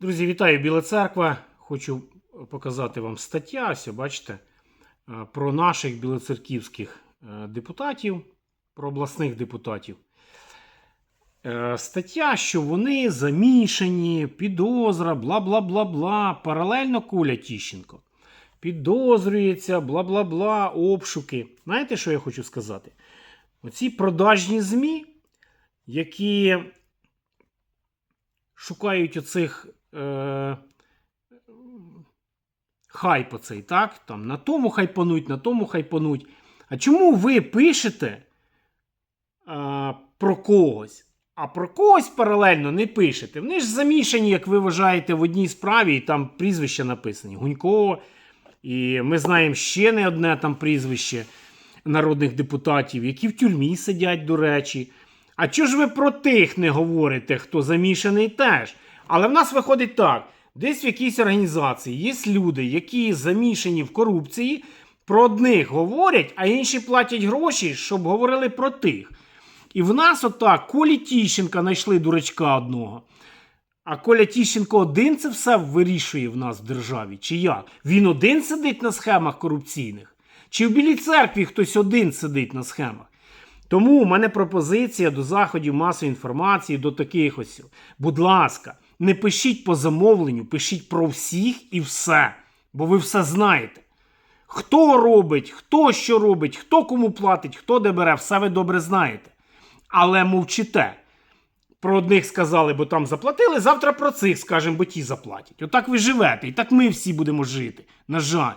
Друзі, вітаю Біла Церква. Хочу показати вам стаття. Ось, бачите, е, про наших білоцерківських е, депутатів, про обласних депутатів. Е, Стаття, що вони замішані, підозра, бла бла бла бла. Паралельно Коля Тіщенко. Підозрюється, бла бла бла, обшуки. Знаєте, що я хочу сказати? Оці продажні ЗМІ, які шукають оцих е, хайп оцей, так? Там, на тому хайпануть, на тому хайпануть. А чому ви пишете е, про когось, а про когось паралельно не пишете? Вони ж замішані, як ви вважаєте, в одній справі, і там прізвища написані. Гунько, і ми знаємо ще не одне там прізвище народних депутатів, які в тюрмі сидять, до речі. А чого ж ви про тих не говорите, хто замішаний теж? Але в нас виходить так: десь в якійсь організації є люди, які замішані в корупції, про одних говорять, а інші платять гроші, щоб говорили про тих. І в нас отак Колі Тіщенка знайшли дурачка одного. А Коля Тіщенко один це все вирішує в нас в державі? Чи як? Він один сидить на схемах корупційних? Чи в Білій церкві хтось один сидить на схемах? Тому у мене пропозиція до заходів масової інформації, до таких ось. Будь ласка, не пишіть по замовленню, пишіть про всіх і все. Бо ви все знаєте. Хто робить, хто що робить, хто кому платить, хто де бере, все ви добре знаєте. Але мовчите. Про одних сказали, бо там заплатили, завтра про цих скажемо, бо ті заплатять. Отак ви живете, і так ми всі будемо жити. На жаль.